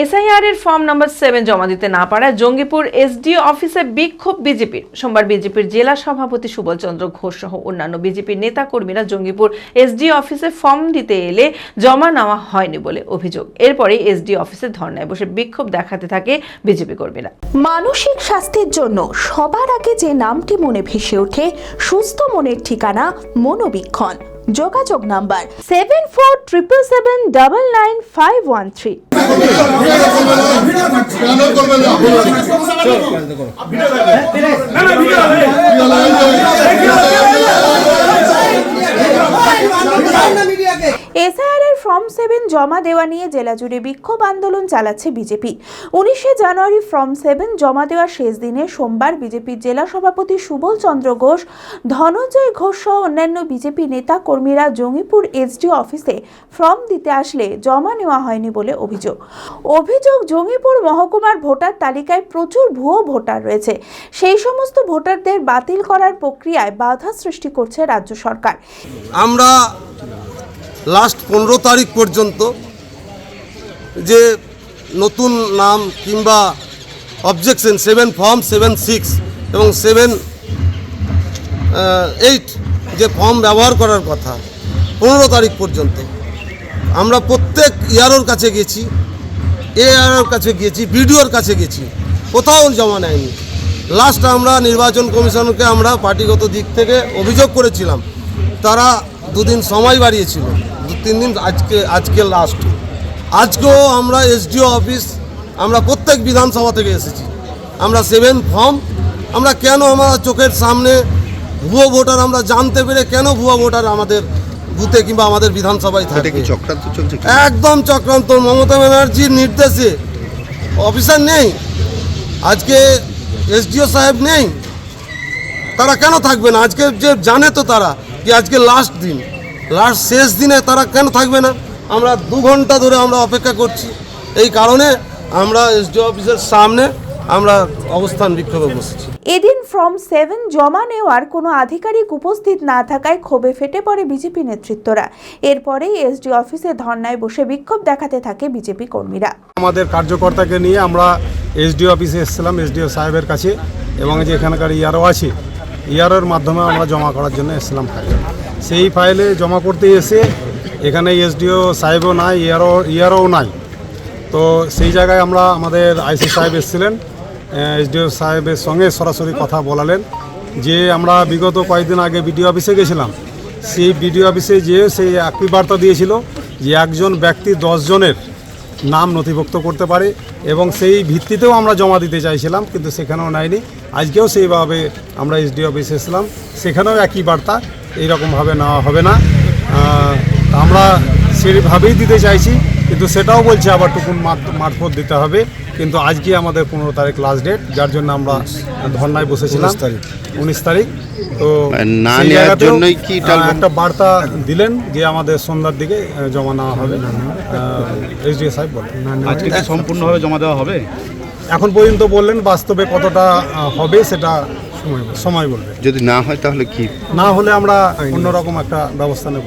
SIR এর form নম্বর seven জমা দিতে না পারায় জঙ্গিপুর এসডিও অফিসে বিক্ষোভ বিজেপির। সোমবার বিজেপির জেলা সভাপতি সুবল চন্দ্র ঘোষ সহ অন্যান্য বিজেপির নেতা কর্মীরা জঙ্গিপুর এসডিও অফিসে ফর্ম দিতে এলে জমা নেওয়া হয়নি বলে অভিযোগ। এরপরে এসডিও অফিসে ধর্নায় বসে বিক্ষোভ দেখাতে থাকে বিজেপি কর্মীরা। মানসিক স্বাস্থ্যের জন্য সবার আগে যে নামটি মনে ভেসে ওঠে, সুস্থ মনের ঠিকানা মনোবীক্ষণ। যোগাযোগ number seven four triple seven double nine five one three. SIR এর ফর্ম সেভেন জমা দেওয়া নিয়ে জেলা জুড়ে বিক্ষোভ আন্দোলন চালাচ্ছে বিজেপি। উনিশে জানুয়ারি ফর্ম সেভেন জমা দেওয়ার শেষ দিনে সোমবার বিজেপির জেলা সভাপতি সুবল চন্দ্র ঘোষ, ধনঞ্জয় ঘোষ সহ অন্যান্য বিজেপি নেতা কর্মীরা জঙ্গিপুর এসডিও অফিসে ফর্ম দিতে আসলে জমা নেওয়া হয়নি বলে অভিযোগ। অভিযোগ, জঙ্গিপুর মহকুমার ভোটার তালিকায় প্রচুর ভুয়ো ভোটার রয়েছে। সেই সমস্ত ভোটারদের বাতিল করার প্রক্রিয়ায় বাধা সৃষ্টি করছে রাজ্য সরকার। আমরা লাস্ট পনেরো তারিখ পর্যন্ত যে নতুন নাম কিংবা objection seven form seven six এবং সেভেন এইট যে ফর্ম ব্যবহার করার কথা, পনেরো তারিখ পর্যন্ত। আমরা প্রত্যেক ইয়ারোর কাছে গেছি এআরওর কাছে গিয়েছি বিডিওর কাছে গেছি, কোথাও জমা নেয়নি। লাস্ট আমরা নির্বাচন কমিশনকে আমরা পার্টিগত দিক থেকে অভিযোগ করেছিলাম। তারা দুদিন সময় বাড়িয়েছিল। দু তিন দিন আজকে আজকে লাস্ট আজকেও আমরা এসডিও অফিস আমরা প্রত্যেক বিধানসভা থেকে এসেছি। আমরা সেভেন ফর্ম আমরা কেন আমার চোখের সামনে ভুয়ো ভোটার আমরা জানতে পেরে কেন ভুয়ো ভোটার আমাদের বুথে কিংবা আমাদের বিধানসভায় থাকে চক্রান্ত চলছে একদম চক্রান্ত। মমতা ব্যানার্জির নির্দেশে অফিসার নেই। আজকে এসডিও সাহেব নেই। তারা কেন থাকবে না? আজকে যে জানে তো তারা। কি আজকে লাস্ট দিন লাস্ট শেষ দিনে তারা কেন থাকবে না? আমরা দু ঘণ্টা ধরে আমরা অপেক্ষা করছি। এই কারণে আমরা এসডিও অফিসের সামনে আমরা অবস্থান বিক্ষোভে বসেছি। এদিন ফর্ম সেভেন জমা নেওয়ার কোনো আধিকারিক উপস্থিত না থাকায় ক্ষোভে ফেটে পড়ে বিজেপি নেতৃত্বরা। এরপরেই এসডি অফিসে ধর্নায় বসে বিক্ষোভ দেখাতে থাকে বিজেপি কর্মীরা। আমাদের কার্যকর্তাকে নিয়ে আমরা এসডিও অফিসে এসেছিলাম এসডিও সাহেবের কাছে এবং যে এখানকার ইয়ারও আছে ইয়ারোর মাধ্যমে আমরা জমা করার জন্য এসেছিলাম ফাইল সেই ফাইলে জমা করতে এসে এখানে এসডিও সাহেবও নাই ইয়ারও ইয়ারও নাই। তো সেই জায়গায় আমরা আমাদের আইসি সাহেব এসেছিলেন এসডিও সাহেবের সঙ্গে সরাসরি কথা বলালেন যে আমরা বিগত কয়েকদিন আগে বিডিও অফিসে গেছিলাম। সেই বিডিও অফিসে যেয়ে সেই একই বার্তা দিয়েছিল যে একজন ব্যক্তি দশজনের নাম নথিভুক্ত করতে পারে এবং সেই ভিত্তিতেও আমরা জমা দিতে চাইছিলাম, কিন্তু সেখানেও নেয়নি। আজকেও সেইভাবে আমরা এসডি অফিসে এসলাম সেখানেও একই বার্তা, এইরকমভাবে নেওয়া হবে না। আমরা সেভাবেই দিতে চাইছি। কিন্তু সেটাও বলছে আবার টুকুন মারফত দিতে হবে। কিন্তু আজকে আমাদের পনেরো তারিখ লাস্ট ডেট যার জন্য আমরা ধর্নায় বসেছিলাম। তারিখ। উনিশ তারিখ। তো না নেওয়ার জন্যই কি একটা বার্তা দিলেন যে আমাদের সন্ধ্যার দিকে জমা নেওয়া হবে। এসডিও সাহেব বলেন। আজকে কি সম্পূর্ণভাবে জমা দেওয়া হবে? এখন পর্যন্ত বললেন বাস্তবে কতটা হবে সেটা সময় বলবে। যদি না হয় তাহলে কি? না হলে আমরা অন্যরকম একটা ব্যবস্থা নেব।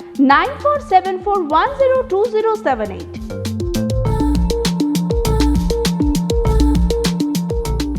Nine four seven four one zero two zero seven eight.